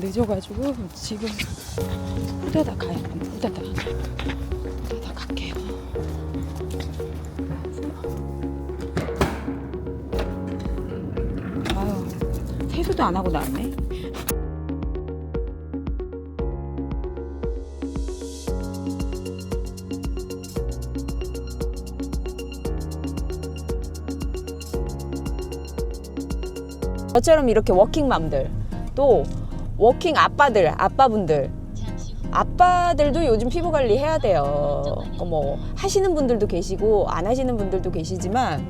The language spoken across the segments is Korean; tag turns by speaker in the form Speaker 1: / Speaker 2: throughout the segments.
Speaker 1: 늦어가지고 지금 후다닥 돼. 후다닥. 후다닥 갈게요. 아유, 세수도 안 하고 나왔네. 저처럼 이렇게 워킹맘들 또 워킹 아빠들 아빠분들 아빠들도 요즘 피부 관리 해야 돼요. 어, 뭐 하시는 분들도 계시고 안 하시는 분들도 계시지만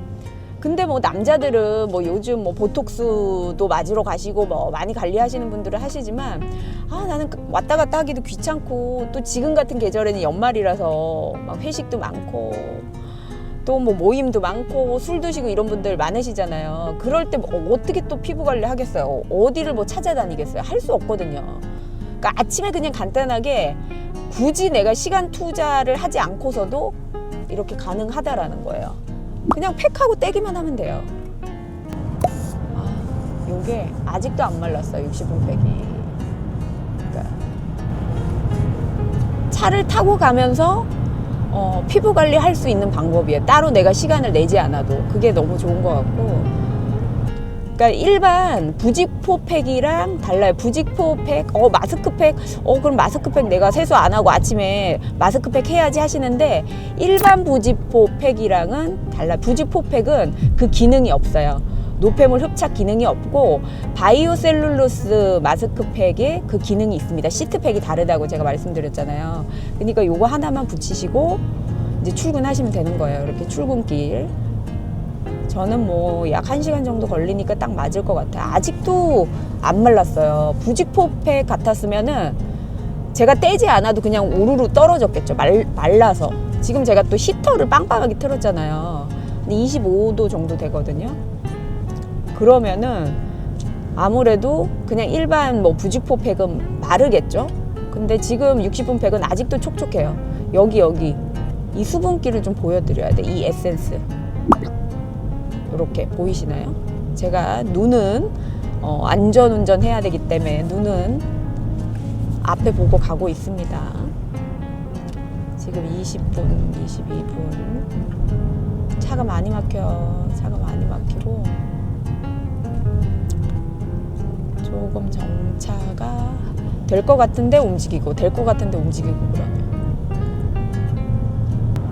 Speaker 1: 근데 뭐 남자들은 뭐 요즘 뭐 보톡스도 맞으러 가시고 뭐 많이 관리하시는 분들은 하시지만 아 나는 그 왔다 갔다 하기도 귀찮고 또 지금 같은 계절에는 연말이라서 막 회식도 많고 또 뭐 모임도 많고 술 드시고 이런 분들 많으시잖아요. 그럴 때 뭐 어떻게 또 피부 관리 하겠어요? 어디를 뭐 찾아다니겠어요? 할 수 없거든요. 그러니까 아침에 그냥 간단하게 굳이 내가 시간 투자를 하지 않고서도 이렇게 가능하다라는 거예요. 그냥 팩하고 떼기만 하면 돼요. 아, 요게 아직도 안 말랐어요. 60분 팩이. 그러니까 차를 타고 가면서 어, 피부 관리 할 수 있는 방법이에요. 따로 내가 시간을 내지 않아도 그게 너무 좋은 것 같고. 그러니까 일반 부직포 팩이랑 달라요. 부직포 팩, 어 마스크팩, 어 그럼 마스크팩 내가 세수 안 하고 아침에 마스크팩 해야지 하시는데 일반 부직포 팩이랑은 달라. 요 부직포 팩은 그 기능이 없어요. 노폐물 흡착 기능이 없고 바이오 셀룰로스 마스크팩에 그 기능이 있습니다. 시트팩이 다르다고 제가 말씀드렸잖아요. 그러니까 요거 하나만 붙이시고 이제 출근하시면 되는 거예요. 이렇게 출근길. 저는 뭐 약 한시간 정도 걸리니까 딱 맞을 것 같아요. 아직도 안 말랐어요. 부직포팩 같았으면은 제가 떼지 않아도 그냥 우르르 떨어졌겠죠. 말, 말라서. 지금 제가 또 히터를 빵빵하게 틀었잖아요. 근데 25도 정도 되거든요. 그러면은 아무래도 그냥 일반 뭐 부직포 팩은 마르겠죠. 근데 지금 60분 팩은 아직도 촉촉해요. 여기 여기 이 수분기를 좀 보여드려야 돼. 이 에센스. 이렇게 보이시나요? 제가 눈은 어, 안전 운전 해야 되기 때문에 눈은 앞에 보고 가고 있습니다. 지금 20분, 22분. 차가 많이 막혀. 차가 많이 막히고. 조금 정차가 될 것 같은데 움직이고, 될 것 같은데 움직이고 그러면.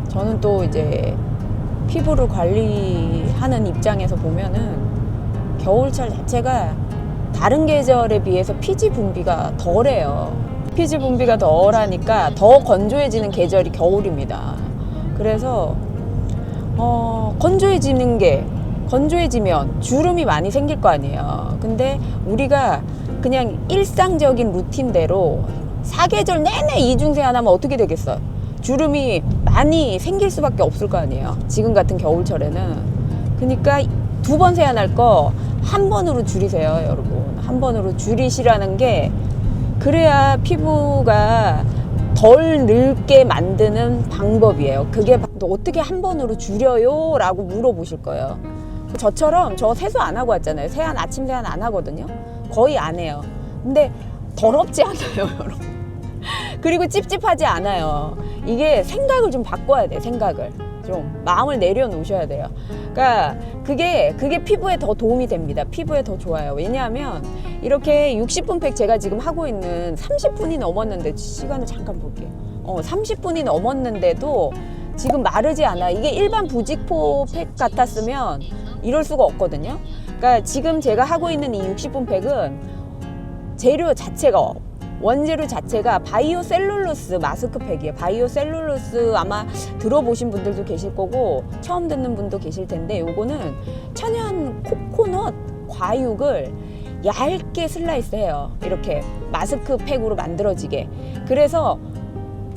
Speaker 1: 저는 또 이제 피부를 관리하는 입장에서 보면은 겨울철 자체가 다른 계절에 비해서 피지 분비가 덜해요. 피지 분비가 덜하니까 더 건조해지는 계절이 겨울입니다. 그래서 어, 건조해지는 게 건조해지면 주름이 많이 생길 거 아니에요. 근데 우리가 그냥 일상적인 루틴대로 사계절 내내 이중세 안 하면 어떻게 되겠어요? 주름이 많이 생길 수밖에 없을 거 아니에요. 지금 같은 겨울철에는. 그러니까 두 번 세안할 거 한 번으로 줄이세요, 여러분. 한 번으로 줄이시라는 게 그래야 피부가 덜 늙게 만드는 방법이에요. 그게 어떻게 한 번으로 줄여요? 라고 물어보실 거예요. 저처럼 저 세수 안 하고 왔잖아요. 세안, 아침 세안 안 하거든요. 거의 안 해요. 근데 더럽지 않아요, 여러분. 그리고 찝찝하지 않아요. 이게 생각을 좀 바꿔야 돼, 생각을. 좀 마음을 내려놓으셔야 돼요. 그러니까 그게 그게 피부에 더 도움이 됩니다. 피부에 더 좋아요. 왜냐하면 이렇게 60분 팩 제가 지금 하고 있는 30분이 넘었는데 시간을 잠깐 볼게요. 어, 30분이 넘었는데도 지금 마르지 않아. 이게 일반 부직포 팩 같았으면 이럴 수가 없거든요. 그러니까 지금 제가 하고 있는 이 60분 팩은 재료 자체가 원재료 자체가 바이오 셀룰로스 마스크팩이에요. 바이오 셀룰로스 아마 들어보신 분들도 계실 거고 처음 듣는 분도 계실 텐데 요거는 천연 코코넛 과육을 얇게 슬라이스해요. 이렇게 마스크팩으로 만들어지게. 그래서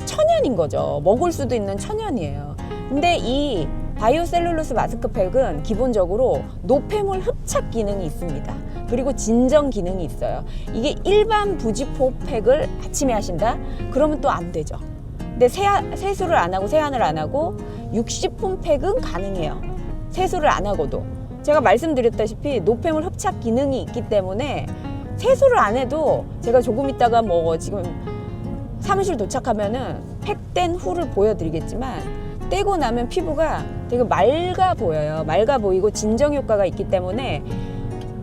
Speaker 1: 천연인 거죠. 먹을 수도 있는 천연이에요. 근데 이 바이오셀룰로스 마스크팩은 기본적으로 노폐물 흡착 기능이 있습니다. 그리고 진정 기능이 있어요. 이게 일반 부지포 팩을 아침에 하신다? 그러면 또 안 되죠. 근데 세수를 안 하고 세안을 안 하고 60분 팩은 가능해요. 세수를 안 하고도. 제가 말씀드렸다시피 노폐물 흡착 기능이 있기 때문에 세수를 안 해도 제가 조금 있다가 뭐 지금 사무실 도착하면은 팩된 후를 보여드리겠지만 떼고 나면 피부가 되게 맑아 보여요. 맑아 보이고 진정 효과가 있기 때문에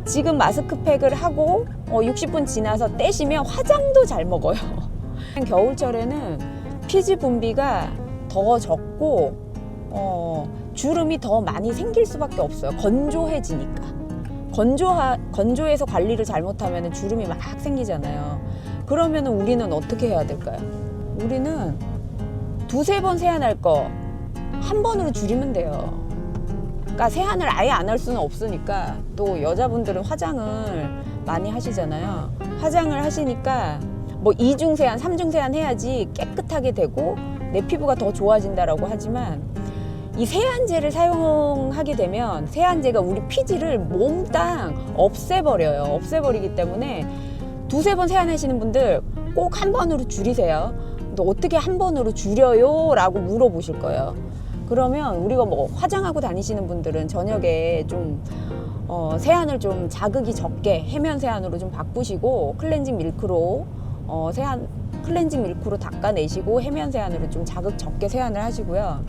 Speaker 1: 지금 마스크팩을 하고 어, 60분 지나서 떼시면 화장도 잘 먹어요. 겨울철에는 피지 분비가 더 적고 어, 주름이 더 많이 생길 수밖에 없어요. 건조해지니까. 건조하, 건조해서 관리를 잘못하면 주름이 막 생기잖아요. 그러면 우리는 어떻게 해야 될까요? 우리는 두세 번 세안할 거 한 번으로 줄이면 돼요. 그러니까 세안을 아예 안 할 수는 없으니까 또 여자분들은 화장을 많이 하시잖아요. 화장을 하시니까 뭐 이중 세안, 삼중 세안 해야지 깨끗하게 되고 내 피부가 더 좋아진다라고 하지만 이 세안제를 사용하게 되면 세안제가 우리 피지를 몽땅 없애버려요. 없애버리기 때문에 두세 번 세안하시는 분들 꼭 한 번으로 줄이세요. 또 어떻게 한 번으로 줄여요? 라고 물어보실 거예요. 그러면 우리가 뭐 화장하고 다니시는 분들은 저녁에 좀 어, 세안을 좀 자극이 적게 해면 세안으로 좀 바꾸시고 클렌징 밀크로 어, 세안 클렌징 밀크로 닦아내시고 해면 세안으로 좀 자극 적게 세안을 하시고요.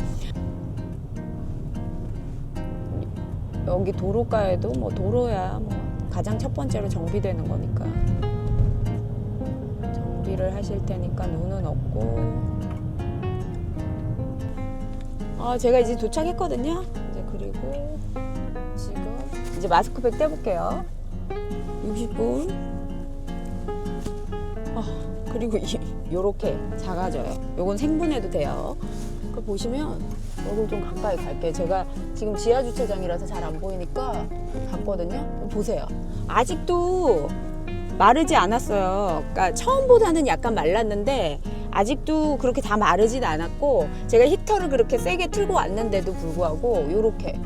Speaker 1: 여기 도로가에도 뭐 도로야 뭐 가장 첫 번째로 정비되는 거니까 정비를 하실 테니까 눈은 없고 아 제가 이제 도착했거든요 이제 그리고 지금 이제 마스크팩 떼볼게요 60분 아 그리고 이, 요렇게 작아져요 요건 생분해도 돼요 그 보시면 얼굴 좀 가까이 갈게요. 제가 지금 지하 주차장이라서 잘 안 보이니까 갔거든요. 보세요. 아직도 마르지 않았어요. 그러니까 처음보다는 약간 말랐는데 아직도 그렇게 다 마르진 않았고 제가 히터를 그렇게 세게 틀고 왔는데도 불구하고 요렇게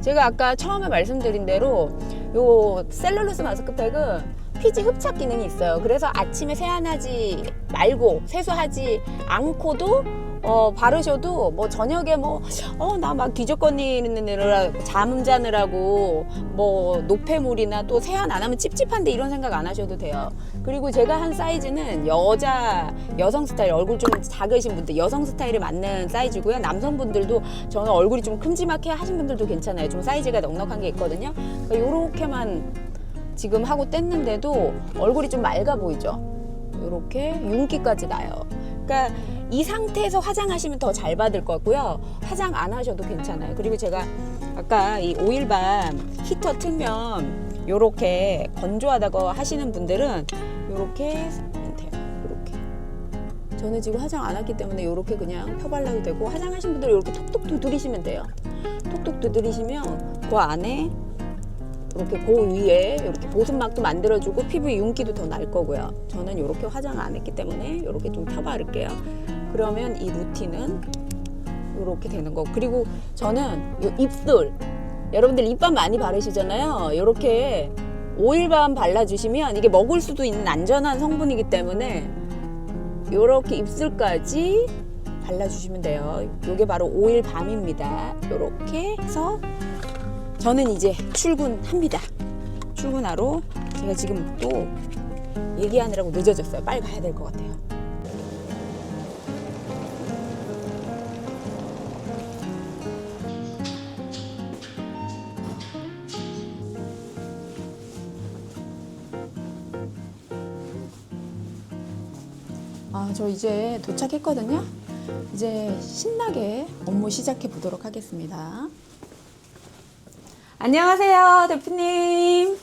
Speaker 1: 제가 아까 처음에 말씀드린 대로 요 셀룰로스 마스크팩은 피지 흡착 기능이 있어요. 그래서 아침에 세안하지 말고 세수하지 않고도 어, 바르셔도 뭐 저녁에 뭐, 어, 나 막 뒤적거리느라 잠 자느라고 뭐 노폐물이나 또 세안 안 하면 찝찝한데 이런 생각 안 하셔도 돼요. 그리고 제가 한 사이즈는 여자, 여성 스타일, 얼굴 좀 작으신 분들, 여성 스타일에 맞는 사이즈고요. 남성분들도 저는 얼굴이 좀 큼지막해 하신 분들도 괜찮아요. 좀 사이즈가 넉넉한 게 있거든요. 그러니까 요렇게만 지금 하고 뗐는데도 얼굴이 좀 맑아 보이죠? 요렇게 윤기까지 나요. 그러니까 이 상태에서 화장하시면 더 잘 받을 거고요. 화장 안 하셔도 괜찮아요. 그리고 제가 아까 이 오일밤 히터 틀면 요렇게 건조하다고 하시는 분들은 요렇게 하면 돼요. 요렇게. 저는 지금 화장 안 했기 때문에 요렇게 그냥 펴발라도 되고 화장하신 분들은 요렇게 톡톡 두드리시면 돼요. 톡톡 두드리시면 그 안에 이렇게 그 위에 이렇게 보습막도 만들어주고 피부 윤기도 더 날 거고요. 저는 이렇게 화장 안 했기 때문에 이렇게 좀 펴바를게요. 그러면 이 루틴은 이렇게 되는 거고 그리고 저는 이 입술 여러분들 립밤 많이 바르시잖아요. 이렇게 오일밤 발라주시면 이게 먹을 수도 있는 안전한 성분이기 때문에 이렇게 입술까지 발라주시면 돼요. 이게 바로 오일밤입니다. 이렇게 해서 저는 이제 출근합니다. 출근하러 제가 지금 또 얘기하느라고 늦어졌어요. 빨리 가야 될 것 같아요. 아, 저 이제 도착했거든요. 이제 신나게 업무 시작해 보도록 하겠습니다. 안녕하세요, 대표님.